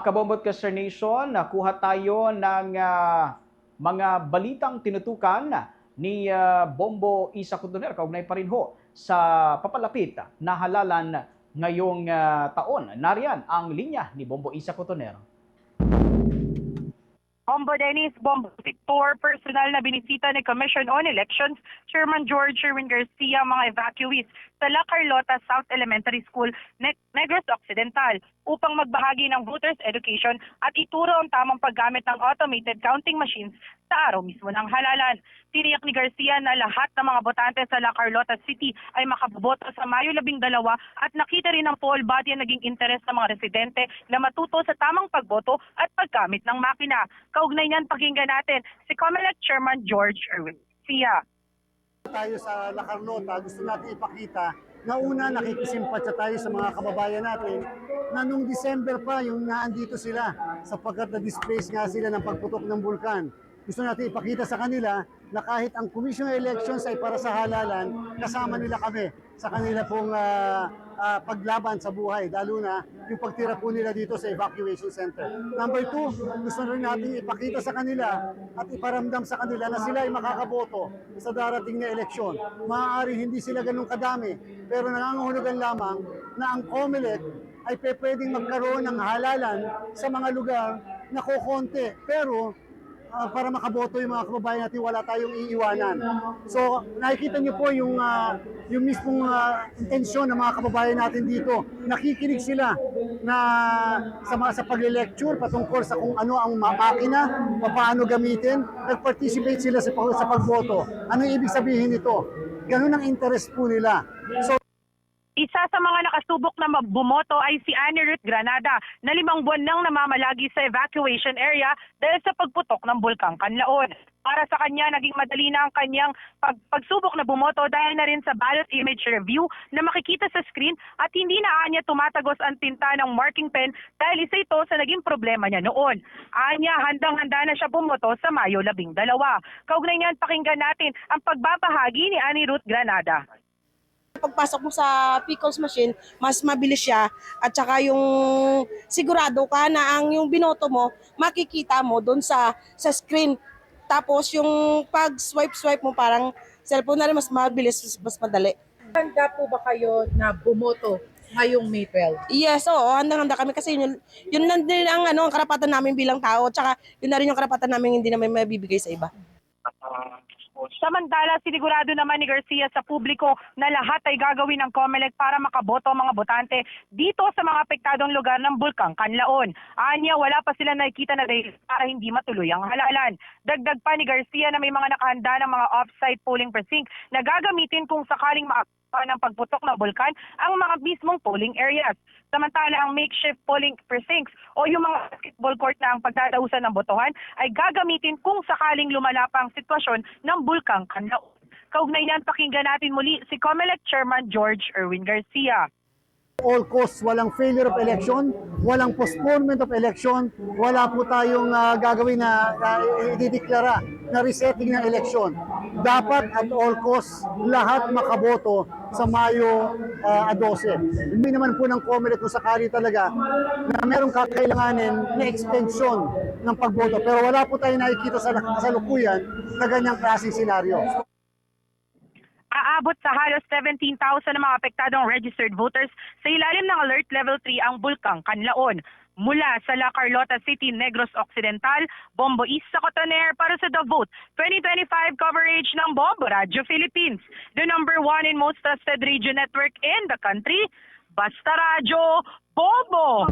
Kabombot Caster Nation, nakuha tayo ng ah, mga balitang tinutukan ni ah, Bombo Isa Cotoner, kaugnay pa rin ho sa papalapit na halalan ngayong ah, taon. Nariyan ang linya ni Bombo Isa Cotoner. Bombo Dennis, Bombo Victor, personal na binisita ni Commission on Elections, Chairman George Sherwin Garcia, mga evacuees sa La Carlota South Elementary School, Ne- Negros Occidental, upang magbahagi ng voters education at ituro ang tamang paggamit ng automated counting machines sa araw mismo ng halalan. Tiniyak ni Garcia na lahat ng mga botante sa La Carlota City ay makaboto sa Mayo 12 at nakita rin ng poll body ang naging interes ng mga residente na matuto sa tamang pagboto at paggamit ng makina. Kaugnay niyan, pakinggan natin si COMELEC Chairman George Erwin Garcia. Tayo sa La Carlota, gusto natin ipakita na una nakikisimpatsa tayo sa mga kababayan natin na nung December pa yung naandito sila sapagkat na-displace nga sila ng pagputok ng bulkan. Gusto natin ipakita sa kanila na kahit ang Commission on Elections ay para sa halalan, kasama nila kami sa kanila pong ah, ah, paglaban sa buhay, lalo na yung pagtira po nila dito sa evacuation center. Number two, gusto rin natin ipakita sa kanila at iparamdam sa kanila na sila ay makakaboto sa darating na eleksyon. Maaari hindi sila ganun kadami, pero nangangahulugan lamang na ang COMELEC ay pwedeng magkaroon ng halalan sa mga lugar na kokonti. Pero ah, para makaboto yung mga kababayan natin, wala tayong iiwanan. So, nakikita niyo po yung, ah, yung mismong ah, intensyon ng mga kababayan natin dito. Nakikinig sila na sa, mga, sa pagle-lecture patungkol sa kung ano ang ma- makina, paano gamitin, nag-participate sila sa, sa pagboto. Ano ibig sabihin nito? Ganun ang interest po nila. So, mga nakasubok na bumoto ay si Annie Ruth Granada na limang buwan nang namamalagi sa evacuation area dahil sa pagputok ng Bulkang Kanlaon. Para sa kanya, naging madali na ang kanyang pag- pagsubok na bumoto dahil na rin sa ballot image review na makikita sa screen at hindi na anya tumatagos ang tinta ng marking pen dahil isa ito sa naging problema niya noon. Anya, handang-handa na siya bumoto sa Mayo 12. Kaugnay niyan, pakinggan natin ang pagbabahagi ni Annie Ruth Granada. Pagpasok mo sa pickles machine, mas mabilis siya at saka yung sigurado ka na ang yung binoto mo, makikita mo doon sa sa screen. Tapos yung pag swipe swipe mo parang cellphone na rin mas mabilis, mas madali. Handa po ba kayo na bumoto ngayong May 12? Yes, oo, handa-handa kami kasi yun, yun na din ang, ano, ang karapatan namin bilang tao. Tsaka yun na rin yung karapatan namin hindi namin mabibigay sa iba. Samantala, sinigurado naman ni Garcia sa publiko na lahat ay gagawin ng COMELEC para makaboto ang mga botante dito sa mga apektadong lugar ng Bulkang Kanlaon. Anya, wala pa sila nakikita na dahil para hindi matuloy ang halalan. Dagdag pa ni Garcia na may mga nakahanda ng mga off-site polling precinct na gagamitin kung sakaling maakpa ng pagputok ng bulkan ang mga mismong polling areas. Samantala, ang makeshift polling precincts o yung mga basketball court na ang pagdadausan ng botohan ay gagamitin kung sakaling lumala pa ang sitwasyon ng bulkang Kanlaon. Kaugnay niyan, pakinggan natin muli si COMELEC Chairman George Erwin Garcia. all costs, walang failure of election, walang postponement of election, wala po tayong ah, gagawin na uh, idideklara na resetting ng election. Dapat at all costs, lahat makaboto sa Mayo ah, 12. Hindi naman po ng COMELEC kung sakali talaga na merong kakailanganin na extension ng pagboto. Pero wala po tayong nakikita sa kasalukuyan na ganyang klaseng senaryo. Aabot sa halos 17,000 na mga apektadong registered voters sa ilalim ng Alert Level 3 ang Bulkang Kanlaon. Mula sa La Carlota City, Negros Occidental, Bombo East sa Cotoner para sa The Vote 2025 coverage ng Bombo Radio Philippines. The number one and most trusted radio network in the country, Basta Radio, Bombo!